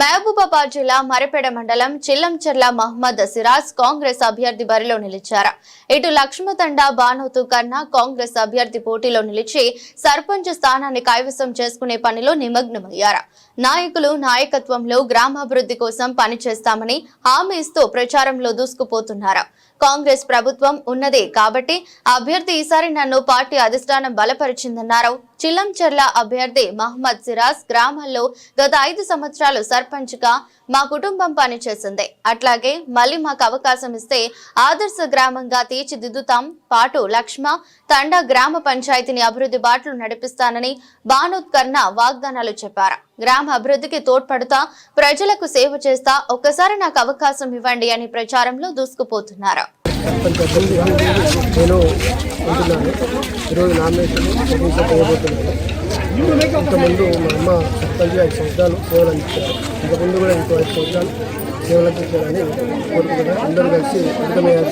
మహబూబాబాద్ జిల్లా మరిపేడ మండలం చిల్లంచెర్ల మహమ్మద్ సిరాజ్ కాంగ్రెస్ అభ్యర్థి బరిలో నిలిచారు. ఇటు లక్ష్మతండ బానోతు కన్నా కాంగ్రెస్ అభ్యర్థి పోటీలో నిలిచి సర్పంచ్ స్థానాన్ని కైవసం చేసుకునే పనిలో నిమగ్నమయ్యారు. నాయకులు నాయకత్వంలో గ్రామాభివృద్ధి కోసం పనిచేస్తామని హామీ ఇస్తూ ప్రచారంలో దూసుకుపోతున్నారు. కాంగ్రెస్ ప్రభుత్వం ఉన్నదే కాబట్టి అభ్యర్థి ఈసారి నన్ను పార్టీ అధిష్టానం బలపరిచిందన్నారు. చిల్లంచెర్ల అభ్యర్థి మహమ్మద్ సిరాజ్ గ్రామంలో గత ఐదు సంవత్సరాలు సర్పంచ్గా మా కుటుంబం పనిచేసింది. అట్లాగే మళ్ళీ మాకు అవకాశం ఇస్తే ఆదర్శ గ్రామంగా తీర్చిదిద్దుతాం. పాటు లక్ష్మ తండ గ్రామ పంచాయతీని అభివృద్ధి బాటలు నడిపిస్తానని భానుత్కర్ణ వాగ్దానాలు చెప్పారు. గ్రామ అభివృద్ధికి తోడ్పడుతా ప్రజలకు సేవ చేస్తా ఒక్కసారి నాకు అవకాశం ఇవ్వండి అని ప్రచారంలో దూసుకుపోతున్నారు. నేను ఈరోజు నామినేషన్ ఇంతకుముందు మా అమ్మ సర్పంచ్గా ఐదు సంవత్సరాలు సేవలు ఇంతకుముందు కూడా ఇంకో ఐదు సంవత్సరాలు సేవలు అందించాలని కోరుకుంటున్నాను అందరూ కలిసి అర్థమయ్యే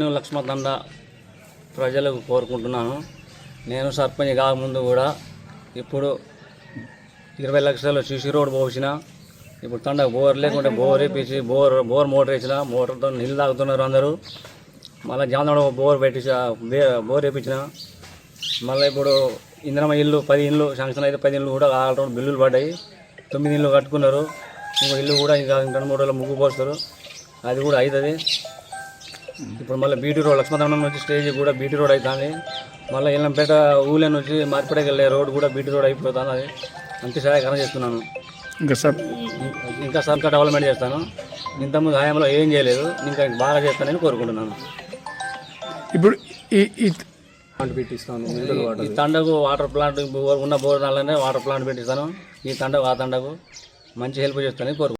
నేను లక్ష్మతండ ప్రజలకు కోరుకుంటున్నాను. నేను సర్పంచ్ కాకముందు కూడా ఇప్పుడు ఇరవై లక్షలు సిసి రోడ్ పోసిన ఇప్పుడు తండ బోర్ లేకుంటే బోర్ వేపించి బోర్ బోర్ మోటార్ వేసిన మోటార్తో నీళ్ళు తాగుతున్నారు అందరూ. మళ్ళీ జామడ బోర్ పెట్టించ బోర్ వేపించిన. మళ్ళీ ఇప్పుడు ఇంద్రమ ఇల్లు పది ఇల్లు శాంక్షన్ అయితే పది ఇల్లు కూడా ఆల్రెడీ బిల్లులు పడ్డాయి. తొమ్మిది ఇల్లు కట్టుకున్నారు. ఇంకో ఇల్లు కూడా ఇంకా రెండు మూడు రోజులు ముగ్గు పోస్తారు. అది కూడా అవుతుంది. ఇప్పుడు మళ్ళీ బీటీ రోడ్ లక్ష్మణం నుంచి స్టేజ్ కూడా బీటీ రోడ్ అవుతుంది మళ్ళీ ఇల్లంపేట ఊళ్ళ నుంచి మార్పేటకి వెళ్ళే రోడ్ కూడా బీటీ రోడ్ అయిపోతుంది. అది అంతే సహాయకరం చేస్తున్నాను. ఇంకా సార్? ఇంకా సర్కా డెవలప్మెంట్ చేస్తాను. ఇంతకుముందు హయాంలో ఏం చేయలేదు. ఇంకా బాగా చేస్తానని కోరుకుంటున్నాను. ఇప్పుడు ఈ పెట్టిస్తాను. ఈ తండకు వాటర్ ప్లాంట్ ఉన్న బోర్ నాలనే వాటర్ ప్లాంట్ పెట్టిస్తాను. ఈ తండకు ఆ తండకు మంచి హెల్ప్ చేస్తానని కోరుకుంటున్నాను.